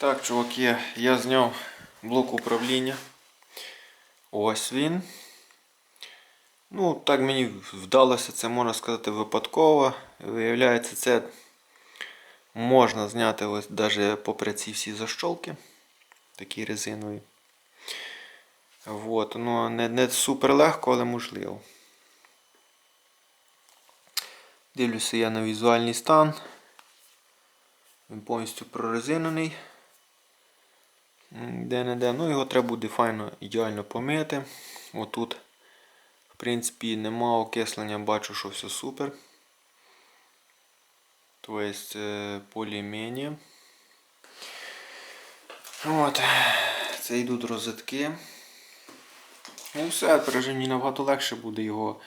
Так, чуваки, я зняв блок управління. Ось він. Ну, так мені вдалося, це можна сказати випадково. Виявляється, це можна зняти ось навіть попри ці всі защолки. Такі резинові. Вот, ну, не, не супер легко, але можливо. Дивлюся я на візуальний стан. Він повністю прорезинений. Де-не-де. Ну, його треба буде файно ідеально помити. Отут, в принципі, нема окислення, бачу, що все супер. Тобто е, полімені. От. Це йдуть розетки. Ну все, мені набагато легше буде його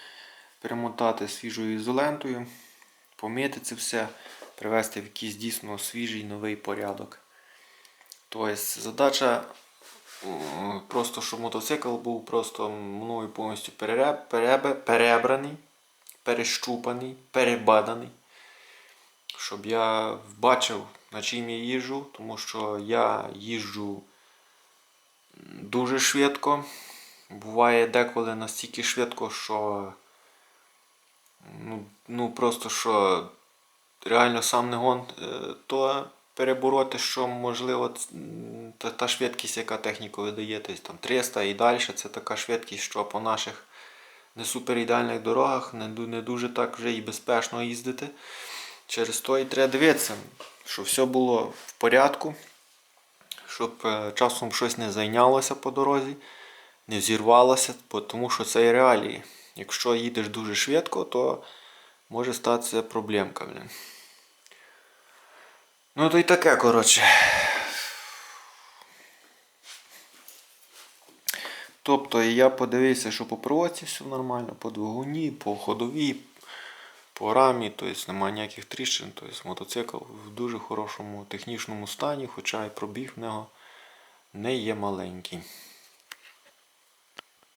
перемотати свіжою ізолентою, помити це все, привести в якийсь дійсно свіжий новий порядок. Тобто задача просто, щоб мотоцикл був просто мною повністю перереб, перебе, перебраний, перещупаний, перебаданий. Щоб я бачив, на чим я їжджу, тому що я їжджу дуже швидко. Буває деколи настільки швидко, що ну, ну просто що реально сам не гон, е, то перебороти, що можливо та, та швидкість, яка техніка видає, тобто там 300 і далі, це така швидкість, що по наших не супер дорогах не, не дуже так вже і безпечно їздити. Через то і треба дивитися, щоб все було в порядку, щоб е, часом щось не зайнялося по дорозі, не взірвалося, бо тому що це і реалії. Якщо їдеш дуже швидко, то може статися проблемка. Ну то й таке, коротше. Тобто я подивився, що по проводці все нормально, по двигуні, по ходовій, по рамі, тобто немає ніяких тріщин, тобто мотоцикл в дуже хорошому технічному стані, хоча і пробіг в нього не є маленький.